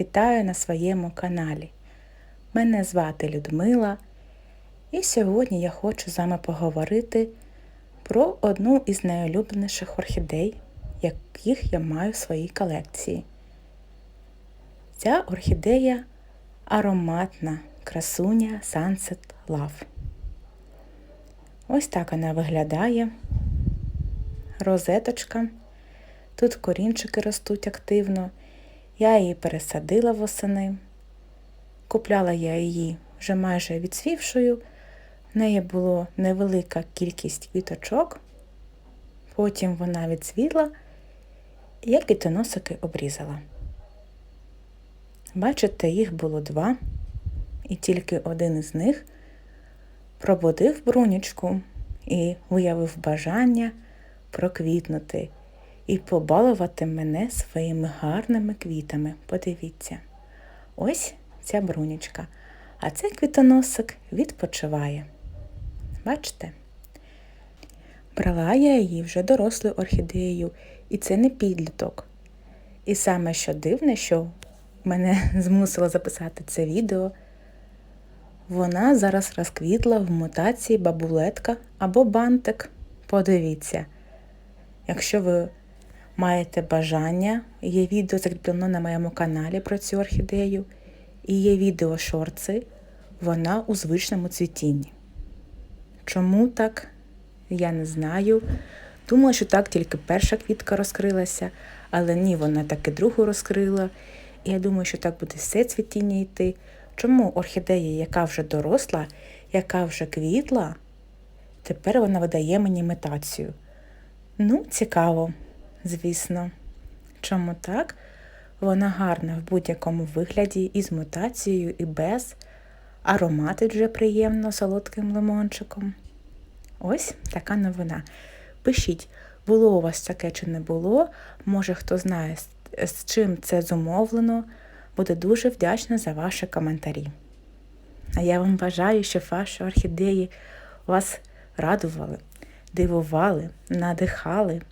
Вітаю на своєму каналі. Мене звати Людмила, і сьогодні я хочу з вами поговорити про одну із найулюбленіших орхідей, яких я маю в своїй колекції. Ця орхідея ароматна красуня Sunset Love. Ось так вона виглядає. Розеточка. Тут корінчики ростуть активно. Я її пересадила восени. Купляла я її вже майже відсвівшою. В неї була невелика кількість квіточок. Потім вона відцвіла, і я квітоносики обрізала. Бачите, їх було два, і тільки один із них пробудив брунючку і виявив бажання проквітнути і побалувати мене своїми гарними квітами. Подивіться, ось ця брунючка, а цей квітоносик відпочиває. Бачите? Брала я її вже дорослою орхідеєю, і це не підліток. І саме що дивне, що мене змусило записати це відео, вона зараз розквітла в мутації бабулетка або бантик. Подивіться, якщо ви маєте бажання, є відео закріплено на моєму каналі про цю орхідею, і є відео шорти, вона у звичному цвітінні. Чому так? Я не знаю. Думала, що так тільки перша квітка розкрилася, але ні, вона так і другу розкрила. І я думаю, що так буде все цвітіння йти. Чому орхідея, яка вже доросла, яка вже квітла, тепер вона видає мені імітацію? Ну, цікаво, звісно. Чому так? Вона гарна в будь-якому вигляді і з мутацією, і без. Ароматить вже приємно солодким лимончиком. Ось така новина. Пишіть, було у вас таке чи не було. Може, хто знає, з чим це зумовлено. Буду дуже вдячна за ваші коментарі. А я вам бажаю, щоб ваші орхідеї вас радували, дивували, надихали.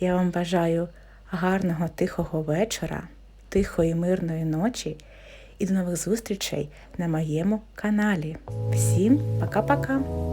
Я вам бажаю гарного тихого вечора, тихої мирної ночі і до нових зустрічей на моєму каналі. Всім пока-пока!